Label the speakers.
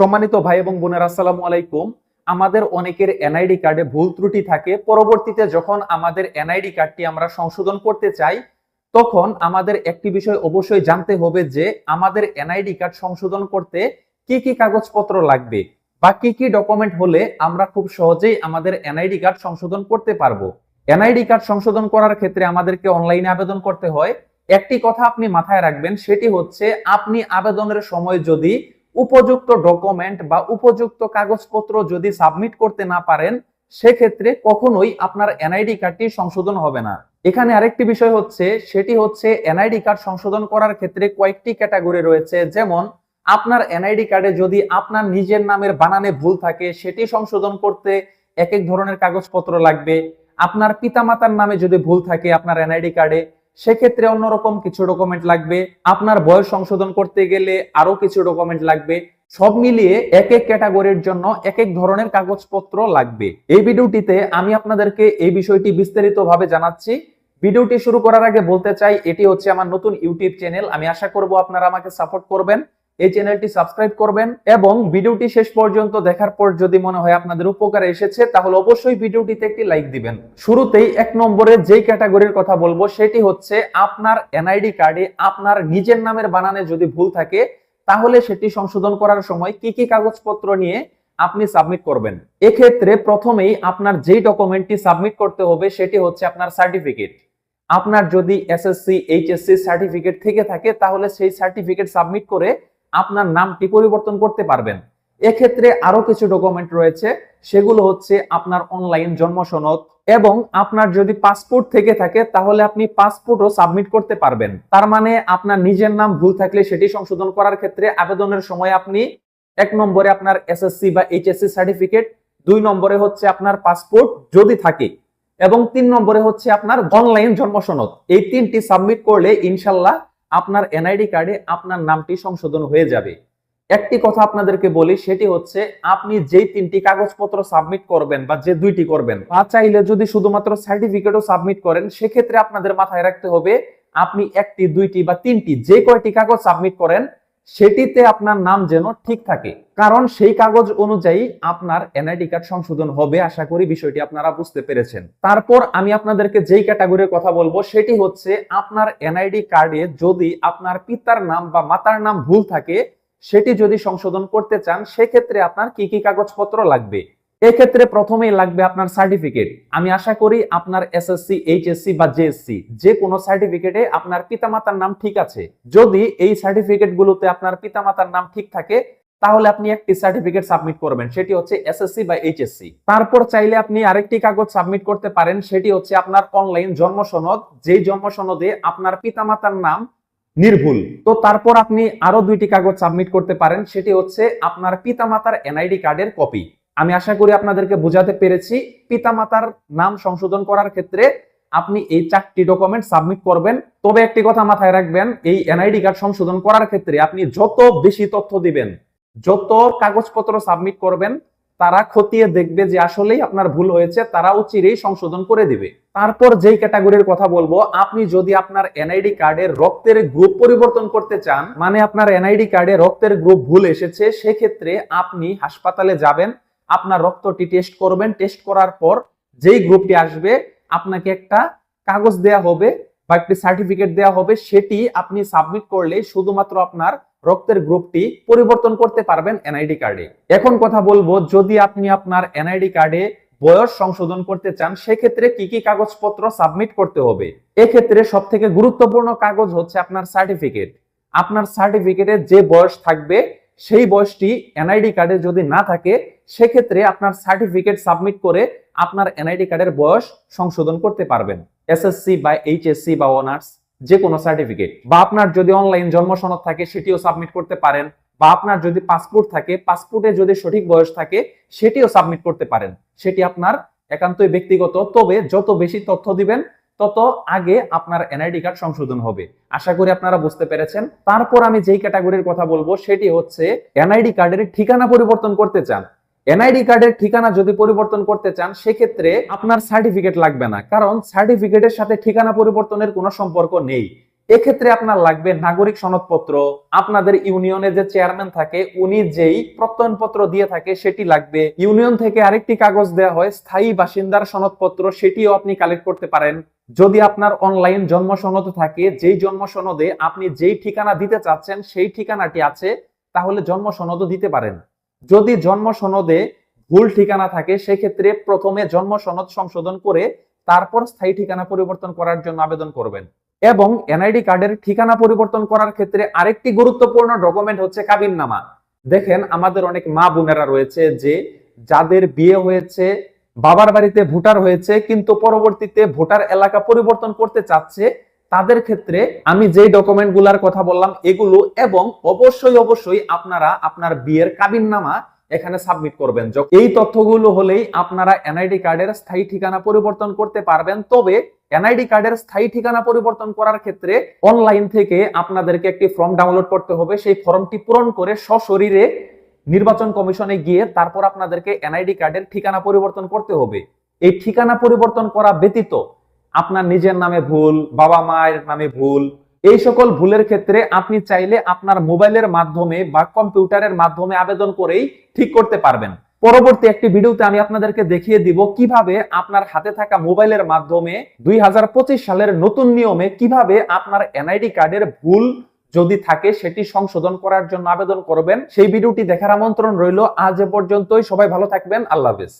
Speaker 1: সম্মানিত ভাই এবং বোনেরা, আসসালামু আলাইকুম। আমাদের অনেকের এনআইডি কার্ডে ভুল ত্রুটি থাকে। পরবর্তীতে যখন আমাদের এনআইডি কার্ডটি আমরা সংশোধন করতে চাই, তখন আমাদের একটি বিষয় অবশ্যই জানতে হবে যে আমাদের এনআইডি কার্ড সংশোধন করতে কি কি কাগজপত্র লাগবে বা কি কি ডকুমেন্ট হলে আমরা খুব সহজেই আমাদের এনআইডি কার্ড সংশোধন করতে পারব। এনআইডি কার্ড সংশোধন করার ক্ষেত্রে আমাদেরকে অনলাইনে আবেদন করতে হয়। একটি কথা আপনি মাথায় রাখবেন, সেটি হচ্ছে আপনি আবেদনের সময় যদি উপযুক্ত ডকুমেন্ট বা উপযুক্ত কাগজপত্র যদি সাবমিট করতে না পারেন, সেক্ষেত্রে কখনোই আপনার এনআইডি কার্ডটি সংশোধন হবে না। এখানে আরেকটি বিষয় হচ্ছে, সেটি হচ্ছে এনআইডি কার্ড সংশোধন করার ক্ষেত্রে কয়েকটি ক্যাটাগরি রয়েছে। যেমন, আপনার এনআইডি কার্ডে যদি আপনার নিজের নামের বানানে ভুল থাকে, সেটি সংশোধন করতে এক এক ধরনের কাগজপত্র লাগবে। আপনার পিতামাতার নামে যদি ভুল থাকে আপনার এনআইডি কার্ডে সেক্ষেত্রে অন্যরকম কিছু ডকুমেন্ট লাগবে। আপনার বয়স সংশোধন করতে গেলে আরও কিছু ডকুমেন্ট লাগবে। সব মিলিয়ে এক এক ক্যাটাগরির জন্য এক এক ধরনের কাগজপত্র লাগবে। এই ভিডিওটিতে আমি আপনাদেরকে এই বিষয়টি বিস্তারিতভাবে জানাচ্ছি। ভিডিওটি শুরু করার আগে বলতে চাই, এটি হচ্ছে আমার নতুন ইউটিউব চ্যানেল আমি আশা করব আপনারা আমাকে সাপোর্ট করবেন। এই চ্যানেলটি সাবস্ক্রাইব করবেন এবং ভিডিওটি শেষ পর্যন্ত দেখার পর যদি মনে হয় আপনাদের উপকারে এসেছে, তাহলে অবশ্যই ভিডিওটিতে একটি লাইক দিবেন। শুরুতেই এক নম্বরে যেই ক্যাটাগরির কথা বলব, সেটি হচ্ছে আপনার এনআইডি কার্ডে আপনার নিজের নামের বানানে যদি ভুল থাকে, তাহলে সেটি সংশোধন করার সময় কি কি কাগজপত্র নিয়ে আপনি সাবমিট করবেন। এক্ষেত্রে প্রথমেই আপনার যেই ডকুমেন্টটি সাবমিট করতে হবে, সেটি হচ্ছে আপনার সার্টিফিকেট আপনার যদি এসএসসি এইচএসসি সার্টিফিকেট থেকে থাকে, তাহলে সেই সার্টিফিকেট সাবমিট করে আপনার নামটি পরিবর্তন করতে পারবেন। এক্ষেত্রে আরও কিছু ডকুমেন্ট রয়েছে, সেগুলো হচ্ছে আপনার অনলাইন জন্ম সনদ এবং আপনার যদি পাসপোর্ট থেকে থাকে, তাহলে আপনি পাসপোর্টও সাবমিট করতে পারবেন। তার মানে আপনার নিজের নাম ভুল থাকলে সেটি সংশোধন করার ক্ষেত্রে আবেদনের সময় আপনি এক নম্বরে আপনার এসএসসি বা এইচএসসি সার্টিফিকেট দুই নম্বরে হচ্ছে আপনার পাসপোর্ট যদি থাকে, এবং তিন নম্বরে হচ্ছে আপনার অনলাইন জন্ম সনদ। এই তিনটি সাবমিট করলে ইনশাল্লাহ আপনার এনআইডি কার্ডে আপনার নামটি সংশোধন হয়ে যাবে। একটি কথা আপনাদেরকে বলি, সেটি হচ্ছে আপনি যেই তিনটি কাগজপত্র সাবমিট করবেন বা যে দুইটি করবেন, বা চাইলে যদি শুধুমাত্র সার্টিফিকেটও সাবমিট করেন, সেক্ষেত্রে আপনাদের মাথায় রাখতে হবে আপনি একটি, দুইটি বা তিনটি যে কয়টি কাগজ সাবমিট করেন সেটিতে আপনার নাম যেন ঠিক থাকে। কারণ সেই কাগজ অনুযায়ী আপনার এনআইডি কার্ড সংশোধন হবে আশা করি বিষয়টি আপনারা বুঝতে পেরেছেন। তারপর আমি আপনাদেরকে যেই ক্যাটাগরির কথা বলব সেটি হচ্ছে আপনার এনআইডি কার্ডে যদি আপনার পিতার নাম বা মাতার নাম ভুল থাকে, সেটি যদি সংশোধন করতে চান, সেক্ষেত্রে আপনার কি কি কাগজপত্র লাগবে? এক্ষেত্রে প্রথমেই লাগবে আপনার সার্টিফিকেট। আমি আশা করি আপনার এসএসসি এইচএসসি বা জেএসসি যে কোনো সার্টিফিকেটে আপনার পিতামাতার নাম ঠিক আছে। যদি এই সার্টিফিকেট গুলোতে আপনার পিতামাতার নাম ঠিক থাকে, তাহলে আপনি একটি সার্টিফিকেট সাবমিট করবেন। সেটি হচ্ছে এসএসসি বা এইচএসসি তারপর চাইলে আপনি আরেকটি কাগজ সাবমিট করতে পারেন। সেটি হচ্ছে আপনার অনলাইন জন্ম সনদ। যেই জন্ম সনদে আপনার পিতামাতার নাম নির্ভুল। তো তারপর আপনি আরও দুইটি কাগজ সাবমিট করতে পারেন। সেটি হচ্ছে আপনার পিতামাতার এনআইডি কার্ডের কপি আমি আশা করি আপনাদেরকে বোঝাতে পেরেছি। পিতামাতার নাম সংশোধন করার ক্ষেত্রে আপনি এই চারটি ডকুমেন্ট সাবমিট করবেন। তবে একটি কথা মাথায় রাখবেন, এই এনআইডি কার্ড সংশোধন করার ক্ষেত্রে আপনি যত বেশি তথ্য দিবেন, যত কাগজপত্র সাবমিট করবেন, তারা খতিয়ে দেখবে যে আসলেই আপনার ভুল হয়েছে, তারা চিরেই সংশোধন করে দিবে। তারপর যেই ক্যাটাগরির কথা বলব, আপনি যদি আপনার এনআইডি কার্ডের রক্তের গ্রুপ পরিবর্তন করতে চান মানে আপনার এনআইডি কার্ডে রক্তের গ্রুপ ভুল এসেছে, সেক্ষেত্রে আপনি হাসপাতালে যাবেন আপনার রক্তটি টেস্ট করবেন। টেস্ট করার পর যেই গ্রুপটি আসবে, আপনাকে একটা কাগজ দেয়া হবে বা একটি সার্টিফিকেট দেয়া হবে। সেটি আপনি সাবমিট করলে শুধুমাত্র আপনার রক্তের গ্রুপটি পরিবর্তন করতে পারবেন এনআইডি কার্ডে এখন কথা বলব, যদি আপনি আপনার এনআইডি কার্ডে বয়স সংশোধন করতে চান, সেক্ষেত্রে কি কি কাগজপত্র সাবমিট করতে হবে? এক্ষেত্রে সব থেকে গুরুত্বপূর্ণ কাগজ হচ্ছে আপনার সার্টিফিকেট আপনার সার্টিফিকেটে যে বয়স থাকবে, সেই বয়সটি এনআইডি কার্ডে যদি না থাকে সেক্ষেত্রে আপনার সার্টিফিকেট সাবমিট করে আপনার এনআইডি কার্ডের বয়স সংশোধন করতে পারবেন। এসএসসি বা এইচএসসি বা অনার্স যে কোনো সার্টিফিকেট বা আপনার যদি অনলাইন জন্ম সনদ থাকে, সেটিও সাবমিট করতে পারেন। বা আপনার যদি পাসপোর্ট থাকে পাসপোর্টে যদি সঠিক বয়স থাকে, সেটিও সাবমিট করতে পারেন। সেটি আপনার একান্তই ব্যক্তিগত, তবে যত বেশি তথ্য দিবেন, তত আগে আপনার এনআইডি কার্ড সংশোধন হবে। আশা করি আপনারা বুঝতে পেরেছেন। তারপর আমি যেই ক্যাটাগরির কথা বলব, সেটি হচ্ছে এনআইডি কার্ডের ঠিকানা পরিবর্তন করতে চান। এনআইডি কার্ডের ঠিকানা যদি পরিবর্তন করতে চান, সেক্ষেত্রে আপনার সার্টিফিকেট লাগবে না। কারণ সার্টিফিকেটের সাথে ঠিকানা পরিবর্তনের কোনো সম্পর্ক নেই। এক্ষেত্রে আপনার লাগবে নাগরিক সনদপত্র। আপনাদের ইউনিয়নে যে চেয়ারম্যান থাকে, উনি যেই প্রত্যয়নপত্র দিয়ে থাকে, সেটি লাগবে। ইউনিয়ন থেকে আরেকটি কাগজ দেওয়া হয়, স্থায়ী বাসিন্দার সনদপত্র, সেটিও আপনি কালেক্ট করতে পারেন। যদি আপনার অনলাইন জন্ম সনদ থাকে, যেই জন্ম সনদে আপনি যেই ঠিকানা দিতে চাচ্ছেন, সেই ঠিকানাটি আছে, তাহলে জন্ম সনদও দিতে পারেন। যদি জন্ম সনদে ভুল ঠিকানা থাকে, সেক্ষেত্রে প্রথমে জন্ম সনদ সংশোধন করে তারপর স্থায়ী ঠিকানা পরিবর্তন করার জন্য আবেদন করবেন। এবং এনআইডি কার্ডের ঠিকানা পরিবর্তন করার ক্ষেত্রে আরেকটি গুরুত্বপূর্ণ ডকুমেন্ট হচ্ছে কাবিননামা। দেখেন, আমাদের অনেক মা বোনেরা রয়েছে যে যাদের বিয়ে হয়েছে, বাবার বাড়িতে ভোটার হয়েছে, কিন্তু পরবর্তীতে ভোটার এলাকা পরিবর্তন করতে চাচ্ছে তাদের ক্ষেত্রে আমি যেই ডকুমেন্টগুলার কথা বললাম, এগুলো এবং অবশ্যই অবশ্যই আপনারা আপনার বিয়ের কাবিননামা এখানে সাবমিট করবেন। এই তথ্যগুলো হলেই আপনারা এনআইডি কার্ডের স্থায়ী ঠিকানা পরিবর্তন করতে পারবেন। তবে এনআইডি কার্ডের স্থায়ী ঠিকানা পরিবর্তন করার ক্ষেত্রে অনলাইন থেকে আপনাদেরকে একটি ফর্ম ডাউনলোড করতে হবে। সেই ফর্মটি পূরণ করে সশরীরে নির্বাচন কমিশনে গিয়ে তারপর আপনাদেরকে এনআইডি কার্ডের ঠিকানা পরিবর্তন করতে হবে। এই ঠিকানা পরিবর্তন করা ব্যতীত আপনার নিজের নামে ভুল, বাবা মায়ের নামে ভুল, এই সকল ভুলের ক্ষেত্রে আপনি চাইলে আপনার মোবাইলের মাধ্যমে বা কম্পিউটারের মাধ্যমে আবেদন করেই ঠিক করতে পারবেন। পরবর্তী একটি ভিডিওতে আমি আপনাদেরকে দেখিয়ে দিব কীভাবে আপনার হাতে থাকা মোবাইলের মাধ্যমে দুই হাজার পঁচিশ সালের নতুন নিয়মে কীভাবে আপনার এনআইডি কার্ডের ভুল যদি থাকে সেটি সংশোধন করার জন্য আবেদন করবেন। সেই ভিডিওটি দেখার আমন্ত্রণ রইল। আজ এ পর্যন্তই। সবাই ভালো থাকবেন। আল্লাহ হাফেজ।